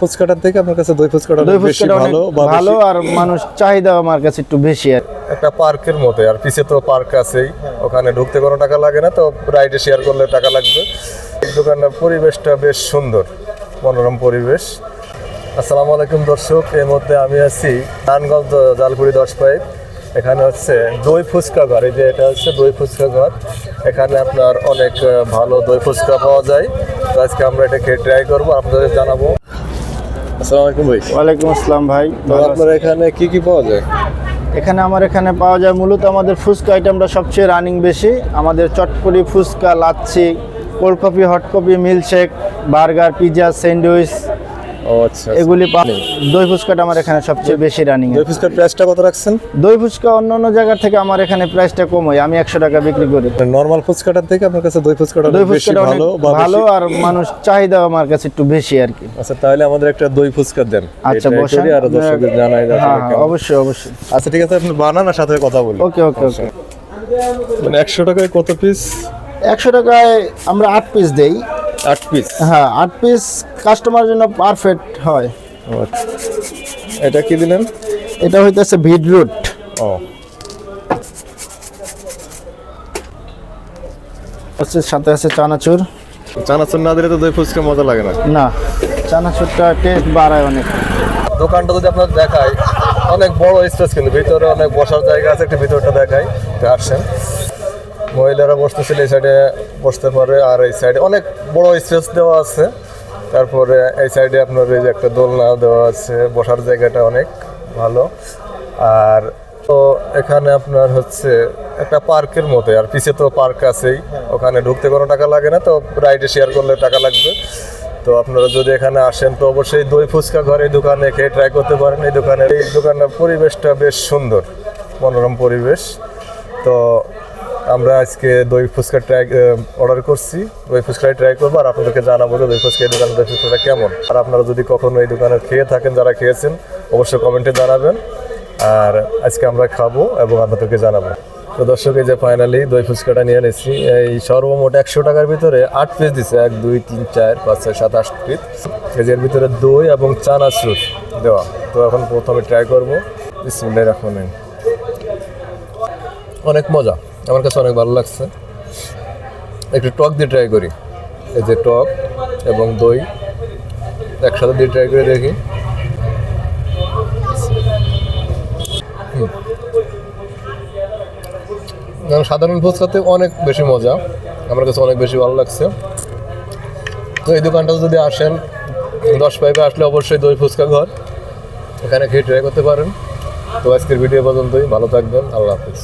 ফুচকাটার থেকে আপনার কাছে দই ফুচকাটা বেশি ভালো ভালো আর মানুষ চাহিদা আমার কাছে একটু বেশি আর। একটা পার্কের মতো আর পিছে তো পার্ক আছেই ওখানে ঢুকতে কোনো টাকা লাগে না তো রাইডে শেয়ার করলে টাকা লাগবে। এই দোকানের পরিবেশটা বেশ সুন্দর মনোরম পরিবেশ। আসসালামু আলাইকুম দর্শক এর মধ্যে আমি আছি নানগঞ্জ জালপুরি দশ পাইপ। এখানে হচ্ছে দই ফুচকা ঘর এই যে এটা হচ্ছে দই ফুচকা ঘর। এখানে আপনার অনেক ভালো দই ফুচকা পাওয়া যায়। তো আজকে আমরা এটা খেয়ে ট্রাই করব আপনাদের জানাব আসসালামু আলাইকুম ভাই। ওয়ালাইকুম আসসালাম ভাই আপনার এখানে কি কি পাওয়া যায়? এখানে আমার এখানে পাওয়া যায় মূলত আমাদের ফুচকা আইটেমটা সবচেয়ে রানিং বেশি। আমাদের chotpoti phuchka lassi cold coffee hot coffee milkshake burger pizza sandwich এগুলি পা- দই ফুচকাটা আমার এখানে সবচেয়ে বেশি রানিং দই ফুচকার প্রাইসটা কত রাখছেন? দই ফুচকা অন্য অন্য জায়গা থেকে আমার এখানে প্রাইসটা কম হয় আমি একশো টাকা বিক্রি করি। নর্মাল ফুচকাটার থেকে আপনার কাছে দই ফুচকাটা দই ফুচকাটা ভালো ভালো আর মানুষ চাহিদা আমার কাছে একটু বেশি আর কি। আচ্ছা তাহলে আমাদের একটা দই ফুচকা দেন। আচ্ছা বসেন। আর দর্শকদের জানাই হ্যাঁ হ্যাঁ, অবশ্যই অবশ্যই। আচ্ছা ঠিক আছে আপনি বানান আর সাথে কথা বলি। ওকে ওকে ওকে। মানে একশো টাকায় কত পিস একশো টাকায় আমরা আট পিস দেই। আট পিস হ্যাঁ আট পিস কাস্টমার জন্য পারফেক্ট হয়। এটা কি দিলেন? এটা হইতেছে বিটরুট ও। হচ্ছে সাথে আছে চানাচুর। চানাচুর না দিলে তো দই ফুচকা মজা লাগে না। না চানাচুরটা টেস্ট বাড়ায় অনেক। দোকানটা যদি আপনার দেখায় অনেক বড় স্পেস কিন্তু ভিতরে অনেক বসার জায়গা আছে একটু ভিতরটা দেখাই একটু আসছেন মহিলারা বসতেছিল এই সাইডে বসতে পারে, আর এই সাইডে অনেক বড় স্পেস দেওয়া আছে। তারপরে এই সাইডে আপনার এই যে একটা দোলনা দেওয়া আছে, বসার জায়গাটা অনেক ভালো। আর তো এখানে আপনার হচ্ছে একটা পার্কের মতো আর পিছে তো পার্ক আছেই, ওখানে ঢুকতে কোনো টাকা লাগে না, তো রাইডে শেয়ার করলে টাকা লাগবে। তো আপনারা যদি এখানে আসেন, তো অবশ্যই দই ফুচকা ঘর দোকানে খেয়ে ট্রাই করতে পারেন, এই দোকানের এই দোকানের পরিবেশটা বেশ সুন্দর, মনোরম পরিবেশ। তো আমরা আজকে দই ফুচকা ট্রাই অর্ডার করছি। দই ফুচকাই ট্রাই করব আর আপনাদেরকে জানাব যে দই ফুচকা এই দোকানের দই ফুচকাটা কেমন। আর আপনারা যদি কখনো এই দোকানে খেয়ে থাকেন, যারা খেয়েছেন, অবশ্যই কমেন্টে জানাবেন। আর আজকে আমরা খাব এবং আপনাদেরকে জানাব। তো দর্শক, এই যে ফাইনালি দই ফুচকাটা নিয়ে নিচ্ছি এই সর্বমোট একশো টাকার ভিতরে আট পিস দিছে। এক, দুই, তিন, চার, পাঁচ, ছয়, সাত, আট পিস এই ভিতরে দই এবং চানা চানাচুর দেওয়া। তো এখন প্রথমে ট্রাই করব। বিসমিল্লাহ রাখুন অনেক মজা। আমার কাছে অনেক ভালো লাগছে। একটু টক দিয়ে ট্রাই করি। এই যে টক এবং দই একসাথে দিয়ে ট্রাই করে দেখি। সাধারণ ফুচকাতে অনেক বেশি মজা। আমার কাছে অনেক বেশি ভালো লাগছে। তো এই দোকানটা যদি আসেন, দশ পাইপে আসলে অবশ্যই দই ফুচকা ঘর। এখানে খেয়ে ট্রাই করতে পারেন। তো আজকের ভিডিও পর্যন্তই। ভালো থাকবেন। আল্লাহ হাফিজ।